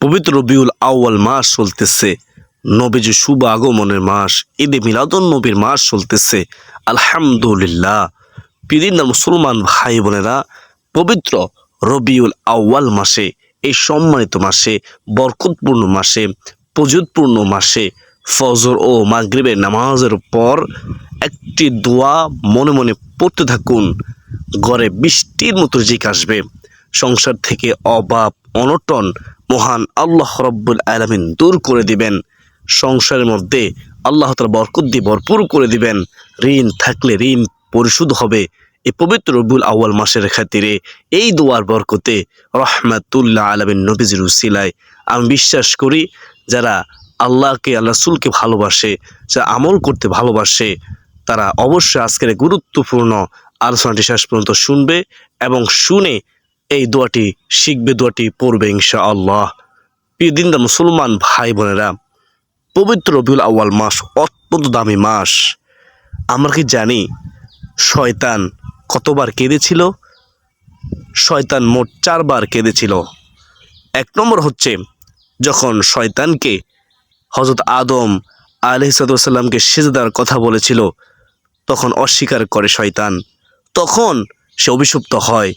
পবিত্র রবিউল আউয়াল মাস চলতেছে। নবীজি শুভ আগমনের মাস, ঈদে মিলাদুন নবীর মাস চলতেছে। আলহামদুলিল্লাহ। পিদিন মুসলমান ভাই বোনেরা, পবিত্র রবিউল আউয়াল মাসে, এই সম্মানিত মাসে, বরকতপূর্ণ মাসে প্রযুৎপূর্ণ মাসে, ফজর ও মাগরিবের নামাজের পর একটি দোয়া মনে মনে পড়তে থাকুন। ঘরে বৃষ্টির মতো জিক আসবে। সংসার থেকে অভাব অনটন মহান আল্লাহ রব্বুল আলমিন দূর করে দিবেন। সংসারের মধ্যে আল্লাহ তালা বরকত দিয়ে ভরপুর করে দিবেন। ঋণ থাকলে ঋণ পরিশোধ হবে এই পবিত্র রবুল আউয়াল মাসের খাতিরে। এই দোয়ার বরকতে রহমাতুল্লাহ আলমিন নবীজির উসিলায় আমি বিশ্বাস করি, যারা আল্লাহকে, আল্লাহ রসুলকে ভালোবাসে, যারা আমল করতে ভালোবাসে, তারা অবশ্যই আজকের গুরুত্বপূর্ণ আলোচনাটি শেষ পর্যন্ত শুনবে এবং শুনে এই দোয়াটি শিখবে, দোয়াটি পড়বে ইনশা আল্লাহ দিনদার মুসলমান ভাই বোনেরা, পবিত্র রবিউল আউয়াল মাস অত্যন্ত দামি মাস। আমরা কি জানি শয়তান কতবার কেঁদেছিল? শয়তান মোট চারবার কেঁদেছিল। এক নম্বর হচ্ছে যখন শয়তানকে হজরত আদম আলহিসাল্লামকে সেজদার কথা বলেছিল, তখন অস্বীকার করে শয়তান। তখন সে অভিশপ্ত হয়।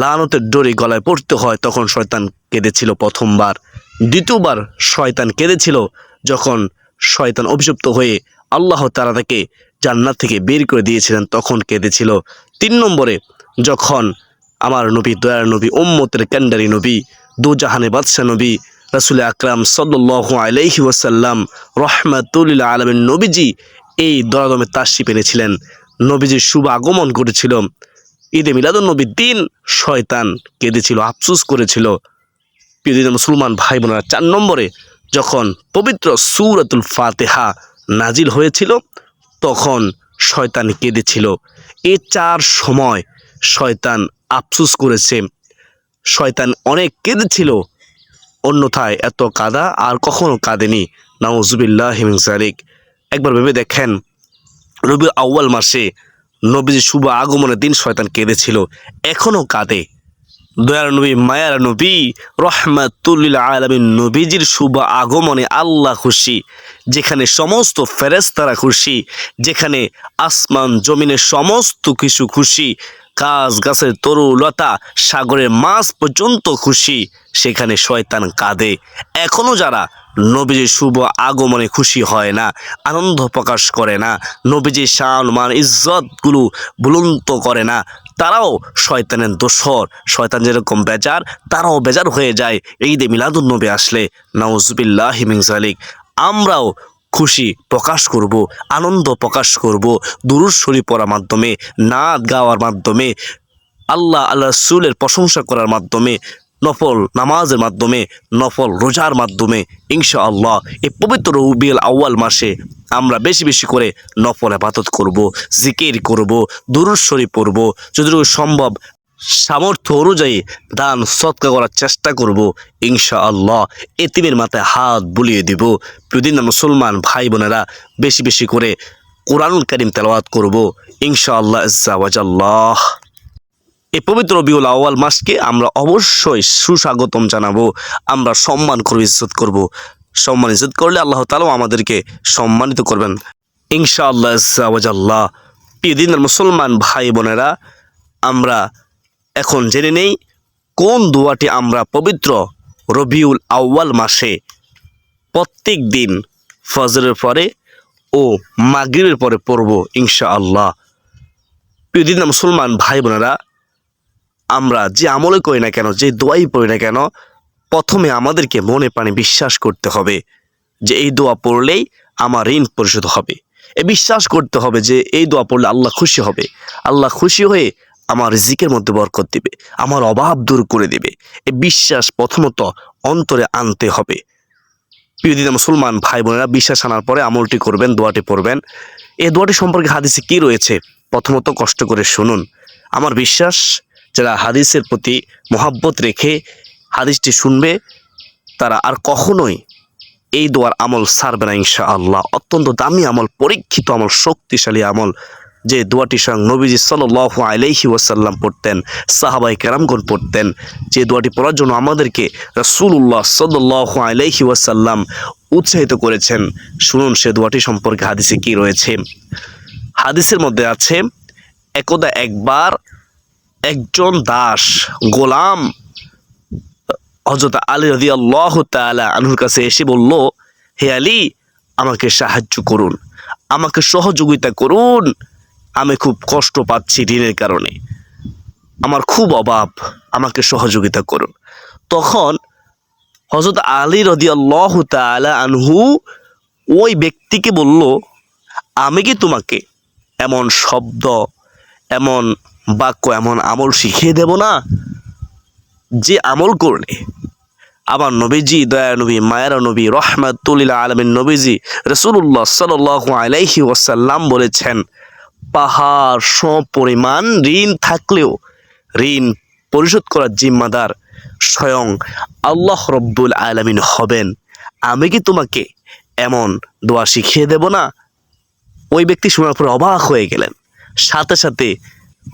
লানতের ডোরে গলায় পড়তে হয়, তখন শয়তান কেঁদেছিল প্রথমবার। দ্বিতীয়বার শয়তান কেঁদেছিল যখন শয়তান অভিযুক্ত হয়ে আল্লাহ তারা তাকে জান্নাত থেকে বের করে দিয়েছিলেন, তখন কেঁদেছিল। তিন নম্বরে, যখন আমার নবী, দয়ার নবী, উম্মতের ক্যান্ডারি নবী দু জাহানে বাদশাহ নবী, রাসুল আকরাম সাল্লাহ আলহি ওয়াসাল্লাম রহমাতুল্লাহ আলমের নবীজি এই দরাদমে তাসি পেরেছিলেন নবীজির শুভ আগমন ঘটেছিল ঈদে মিলাদুল নবীর দিন শয়তান কেঁদেছিল, আফসুস করেছিল। প্রিয় মুসলমান ভাই বোনেরা চার নম্বরে যখন পবিত্র সুরাতুল ফাতেহা নাজিল হয়েছিল, তখন শয়তান কেঁদেছিল। এ চার সময় শয়তান আফসুস করেছে। শয়তান অনেক কেঁদেছিল, অন্যথায় এত কাদা আর কখনো কাঁদেনি। নাউজুবিল্লাহ হিমিন সারিক একবার ভেবে দেখেন রবি আউ্য়াল মাসে নবীজি শুভ আগমনের দিন শয়তান কেঁদেছিল। এখনও কাঁদে। দয়ার নবী, মায়ার নবী, রহমাতুল্লিল আলমিন নবীজির শুভ আগমনে আল্লাহ খুশি। যেখানে সমস্ত ফেরেস্তারা খুশি, যেখানে আসমান জমিনের সমস্ত কিছু খুশি গাছ গাছের তরু, লতা, সাগরের মাছ পর্যন্ত খুশি। সেখানে শয়তান কাঁদে। এখনও যারা নবীজির শুভ আগমনে খুশি হয় না, আনন্দ প্রকাশ করে না, নবীজির শান, মান, ইজ্জতগুলো বুলন্ত করে না, তারাও শয়তানের দোসর শয়তান যেরকম বেজার, তারাও বেজার হয়ে যায়। ঈদে মিলাদুল নবী আসলে নওয়াজবিল্লাহ হিমিংসালিক আমরাও খুশি প্রকাশ করব, আনন্দ প্রকাশ করব, দুরুদ শরীফ পড়ার মাধ্যমে, নাচ গাওয়ার মাধ্যমে, আল্লাহ আল্লাহ রসুলের প্রশংসা করার মাধ্যমে, নফল নামাজের মাধ্যমে, নফল রোজার মাধ্যমে ইনশা আল্লাহ এই পবিত্র রবিউল আউয়াল মাসে আমরা বেশি বেশি করে নফল আবাদত করব, জিকির করব, দুরুদ শরীফ পড়ব। যতটুকু সম্ভব সামর্থ্য অনুযায়ী দান সৎকা করার চেষ্টা করব ইনশা আল্লাহ এতিমের মাথায় হাত বুলিয়ে দিব। প্রতিদিন মুসলমান ভাই বোনেরা বেশি বেশি করে কোরআনুল করিম তেলাওয়াত করব ইনশা আল্লাহ ইজাওয়াজাল্লাহ এই পবিত্র বিউল আওয়াল মাসকে আমরা অবশ্যই সুস্বাগতম জানাব, আমরা সম্মান করব, ইজ্জত করব। সম্মান, ইজ্জত করলে আল্লাহ তালাও আমাদেরকে সম্মানিত করবেন ইনশা আল্লাহ ইজাওয়াজাল্লাহ প্রিয় দিনের মুসলমান ভাই বোনেরা, আমরা এখন জেনে নেই কোন দোয়াটি আমরা পবিত্র রবিউল আউয়াল মাসে প্রত্যেক দিন ফজরের পরে ও মাগরিবের পরে পড়ব ইনশা আল্লাহ প্রিয় দিন মুসলমান ভাই বোনেরা, আমরা যে আমলে করি না কেন, যে দোয়াই পড়ি না কেন, প্রথমে আমাদেরকে মনে প্রাণে বিশ্বাস করতে হবে যে এই দোয়া পড়লেই আমার ঋণ পরিশোধ হবে। এ বিশ্বাস করতে হবে যে এই দোয়া পড়লে আল্লাহ খুশি হবে। আল্লাহ খুশি হয়ে আমার রিজিকের মধ্যে বরকত দিবে, আমার অভাব দূর করে দেবে। এ বিশ্বাস প্রথমত অন্তরে আনতে হবে। প্রিয় দিদা মুসলমান ভাই বোনেরা বিশ্বাস আনার পরে আমলটি করবেন, দোয়াটি পড়বেন। এই দোয়াটি সম্পর্কে হাদিসে কি রয়েছে? প্রথমত কষ্ট করে শুনুন। আমার বিশ্বাস, যারা হাদিসের প্রতি মহাব্বত রেখে হাদিসটি শুনবে, তারা আর কখনোই এই দোয়ার আমল সারবে না ইনশা আল্লাহ অত্যন্ত দামি আমল, পরীক্ষিত আমল, শক্তিশালী আমল। যে দোয়াটি স্বয়ং নবীজি সাল্লাহ আলাইহি ওয়াসাল্লাম পড়তেন সাহাবাই কেরামগণ পড়তেন, যে দোয়াটি পড়ার জন্য আমাদেরকে রাসূলুল্লাহ সাল্লাহ আলাইহি ওয়াসাল্লাম উৎসাহিত করেছেন। শুনুন সে দোয়াটি সম্পর্কে হাদিসে কি রয়েছে। হাদিসের মধ্যে আছে, একদা একবার একজন দাস, গোলাম হজরত আলী রদি আল্লাহ তালা আনহুর কাছে এসে বলল, হে আলী, আমাকে সাহায্য করুন, আমাকে সহযোগিতা করুন। আমি খুব কষ্ট পাচ্ছি ঋণের কারণে। আমার খুব অভাব, আমাকে সহযোগিতা করুন। তখন হজরত আলী রদি আল্লাহ তালা আনহু ওই ব্যক্তিকে বলল, আমি কি তোমাকে এমন শব্দ, এমন বাক্য, এমন আমল শিখিয়ে দেব না, যে আমল করলে আমার নবীজি, দয়া নবী, মায়ের নবী রহমাতুল্লাহ আলমের নবীজি রসুল্লাহ সাল আলাইহি ওয়াসাল্লাম বলেছেন পাহাড় সপরিমাণ ঋণ থাকলেও ঋণ পরিশোধ করার জিম্মাদার স্বয়ং আল্লাহ রব্বুল আলমিন হবেন। আমি কি তোমাকে এমন দোয়া শিখিয়ে দেব না? ওই ব্যক্তি শোনার পরে অবাক হয়ে গেলেন। সাথে সাথে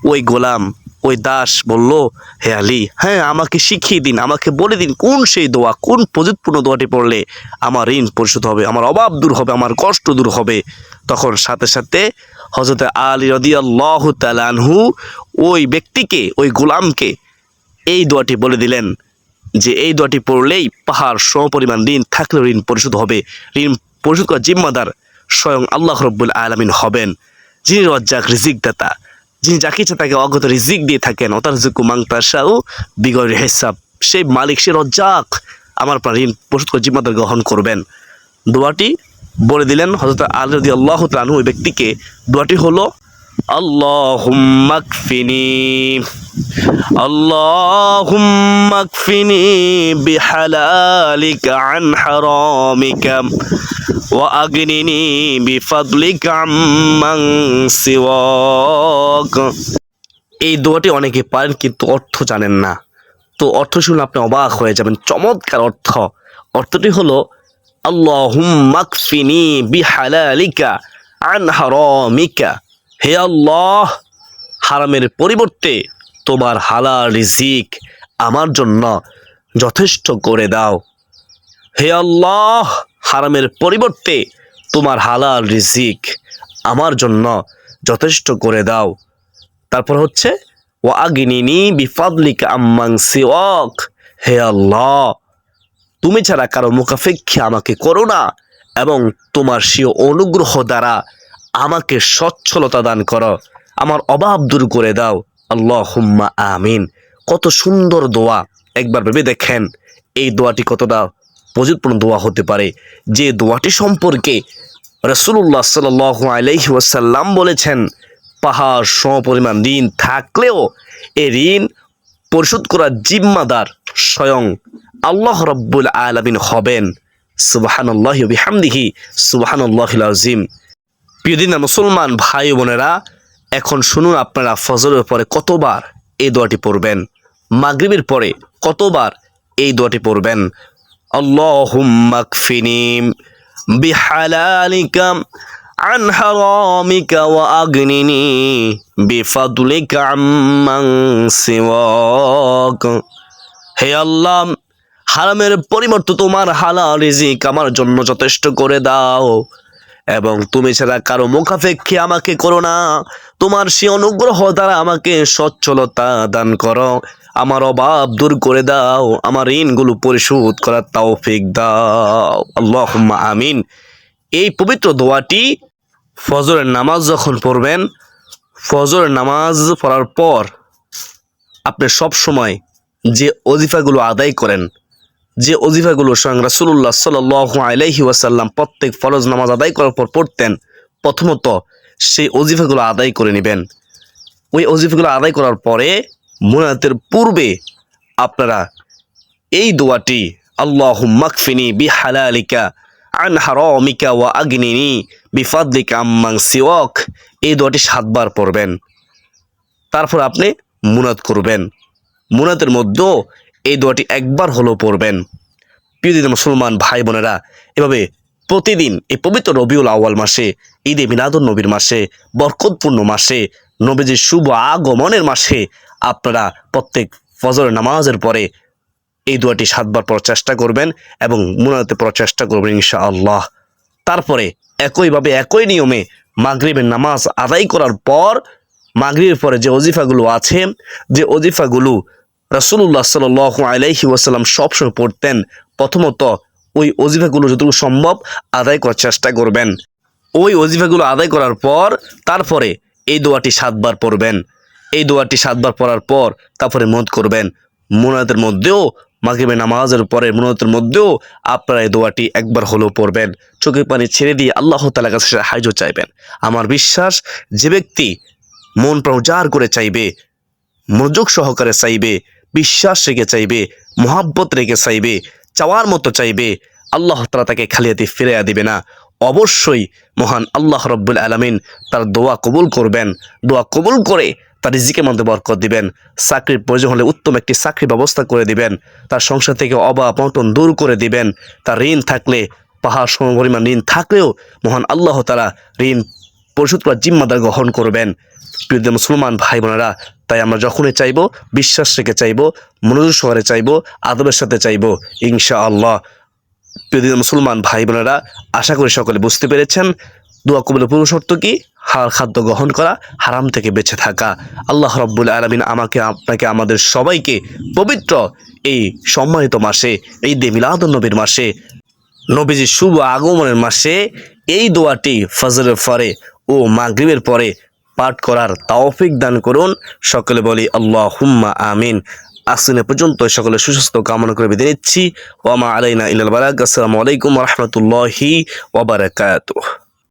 ওই গোলাম, ওই দাস বলল, হে আলী হ্যাঁ আমাকে শিখিয়ে দিন, আমাকে বলে দিন কোন সেই দোয়া, কোন প্রযুৎপূর্ণ দোয়াটি পড়লে আমার ঋণ পরিশোধ হবে, আমার অভাব দূর হবে, আমার কষ্ট দূর হবে। তখন সাথে সাথে হজরত আলী রদিয়াল্লাহ তালানহু ওই ব্যক্তিকে, ওই গোলামকে এই দোয়াটি বলে দিলেন যে, এই দোয়াটি পড়লেই পাহাড় সমপরিমাণ ঋণ থাকলেও ঋণ পরিশোধ হবে। ঋণ পরিশোধ করার জিম্মাদার স্বয়ং আল্লাহ রব্বুল আলমিন হবেন। যিনি রজ্জাক রিজিক দাতা যিনি যাকে ইচ্ছা তাকে অগত রিজিক দিয়ে থাকেন অতার জুকু মাংতাসাও বিগর হেসাব, সেই মালিক সে রজ্জাক আমার প্রাণ ঋণ পরিশোধ করে জিম্মাদার গ্রহণ করবেন। দোয়াটি বলে দিলেন হজরত আলী রদি আল্লাহ তালু ওই ব্যক্তিকে, দোয়াটি হলো এই দোয়াটি অনেকে পারেন, কিন্তু অর্থ জানেন না। তো অর্থ শুনে আপনি অবাক হয়ে যাবেন। চমৎকার অর্থ। অর্থটি হলো হে আল্লাহ, হারামের পরিবর্তে তোমার হালাল রিজিক আমার জন্য যথেষ্ট করে দাও। হে আল্লাহ, হারামের পরিবর্তে তোমার হালাল রিজিক আমার জন্য যথেষ্ট করে দাও। তারপর হচ্ছে ও আগিনিনি বিফাদলিক আম্মাং সিওয়াক। হে আল্লাহ তুমি ছাড়া কারও মুখাপেক্ষী আমাকে করো না এবং তোমার সিও অনুগ্রহ দ্বারা আমাকে সচ্ছলতা দান করো। আমার অভাব দূর করে দাও। আল্লাহ হুম্মা আমিন। কত সুন্দর দোয়া। একবার ভেবে দেখেন, এই দোয়াটি কতটা প্রযুৎপূর্ণ দোয়া হতে পারে। যে দোয়াটি সম্পর্কে রসুল্লাহ সাল আলাইহি ওয়াসাল্লাম বলেছেন, পাহাড় সমপরিমাণ ঋণ থাকলেও এ ঋণ পরিশোধ করার জিম্মাদার স্বয়ং আল্লাহ রব্বুল আলমিন হবেন সুবাহান্লাহ বিহামদিহি সুবাহান্লাহ আজিম প্রিয়দিন মুসলমান ভাই ও বোনেরা এখন শুনুন আপনারা ফজরের পরে কতবার এই দোয়াটি পড়বেন মাগরিবের পরে কতবার এই দোয়াটি পড়বেন আল্লাহুম্মাকফিনি বিহালালিকা عن حرامك وأغنني بفضلك عمن سواك হে আল্লাহ হারামের পরিবর্তে তোমার হালাল রিজিক আমার জন্য যথেষ্ট করে দাও। এবং তুমি ছাড়া কারও মুখাপেক্ষী আমাকে করো না। তোমার সে অনুগ্রহ দ্বারা আমাকে সচ্ছলতা দান করো। আমার অভাব দূর করে দাও। আমার ঋণগুলো পরিশোধ করার তৌফিক দাও। আল্লাহ আমিন। এই পবিত্র দোয়াটি ফজরের নামাজ যখন পড়বেন, ফজরের নামাজ পড়ার পর আপনি সব সময় যে অজিফাগুলো আদায় করেন যে অজিফাগুলো স্বয়ং রাসুল্লাহ সাল আলাইহি ওয়াসাল্লাম প্রত্যেক ফরজ নামাজ আদায় করার পর পড়তেন, প্রথমত সেই অজিফাগুলো আদায় করে নেবেন। ওই অজিফাগুলো আদায় করার পরে মুনাতের পূর্বে আপনারা এই দোয়াটি আল্লাহ মাকফিনি বি হালালিকা আন হারামিকা ওয়া আগনিনি বিফাদলিকা আম্মাং সিওয়াক এই দোয়াটি সাতবার পড়বেন। তারপর আপনি মুনাদ করবেন। মুনাতের মধ্যেও এই দোয়াটি একবার হলো পড়বেন। প্রিয় মুসলমান ভাই বোনেরা, এভাবে প্রতিদিন এই পবিত্র রবিউল আউয়াল মাসে, ঈদে মিলাদুল নবীর মাসে, বরকতপূর্ণ মাসে, নবীজির শুভ আগমনের মাসে আপনারা প্রত্যেক ফজর নামাজের পরে এই দোয়াটি সাতবার পড়ার চেষ্টা করবেন এবং মুনাতে পড়ার চেষ্টা করবেন ইনশাআল্লাহ। তারপরে একইভাবে একই নিয়মে মাগরিবের নামাজ আদায় করার পর, মাগরিবের পরে যে অজিফাগুলো আছে, যে অজিফাগুলো রাসুল্লাহ সাল আলাইহি ওয়াসাল্লাম সবসময় পড়তেন, প্রথমত ওই অজিফাগুলো যতটুকু সম্ভব আদায় করার চেষ্টা করবেন। ওই অজিফাগুলো আদায় করার পর তারপরে এই দোয়াটি সাতবার পড়বেন। এই দোয়াটি সাতবার পড়ার পর তারপরে মত করবেন। মোনাতের মধ্যেও মাগরিবে নামাজের পরে মোনাতের মধ্যেও আপনারা এই দোয়াটি একবার হলেও পড়বেন। চোখের পানি ছেড়ে দিয়ে আল্লাহ তালার কাছে সাহায্য চাইবেন। আমার বিশ্বাস, যে ব্যক্তি মন প্রচার করে চাইবে, মনোযোগ সহকারে চাইবে বিশ্বাস রেখে চাইবে, মোহাব্বত রেখে চাইবে, চাওয়ার মতো চাইবে, আল্লাহ তালা তাকে খালিয়াতি ফিরিয়ে দিবে না। অবশ্যই মহান আল্লাহ রব্বুল আলমিন তার দোয়া কবুল করবেন, দোয়া কবুল করে তার রিজিকের মধ্যে বরকত দিবেন, চাকরির প্রয়োজন হলে উত্তম একটি চাকরি ব্যবস্থা করে দিবেন, তার সংসার থেকে অভাব অনটন দূর করে দিবেন, তার ঋণ থাকলে, পাহাড় সম পরিমাণ ঋণ থাকলেও মহান আল্লাহ তারা ঋণ পরিশোধ করার জিম্মাদার গ্রহণ করবেন। প্রিয় মুসলমান ভাই বোনেরা, তাই আমরা যখনই চাইব, বিশ্বাস রেখে চাইব, মনোযোগ সহকারে চাইব, আদবের সাথে চাইব ইনশা আল্লাহ প্রিয় মুসলমান ভাই বোনেরা, আশা করি সকলে বুঝতে পেরেছেন, দোয়া কবুলের পূর্ব শর্ত কি? হার খাদ্য গ্রহণ করা, হারাম থেকে বেঁচে থাকা। আল্লাহ রব্বুল আলমিন আমাকে, আপনাকে, আমাদের সবাইকে পবিত্র এই সম্মানিত মাসে, এই দে মিলাদুন্নবীর মাসে, নবীজির শুভ আগমনের মাসে এই দোয়াটি ফজরের পরে ও মাগরিবের পরে পাঠ করার তাওফিক দান করুন। সকলে বলি আল্লাহ হুম্মা আমিন। আসলে পর্যন্ত সকলে সুস্বাস্থ্য কামনা করে বিদায় নিচ্ছি। ওয়ামা আলাইনা ইলাল বারাক আসসালামু আলাইকুম রহমতুল্লাহি ওবরাকাতুহ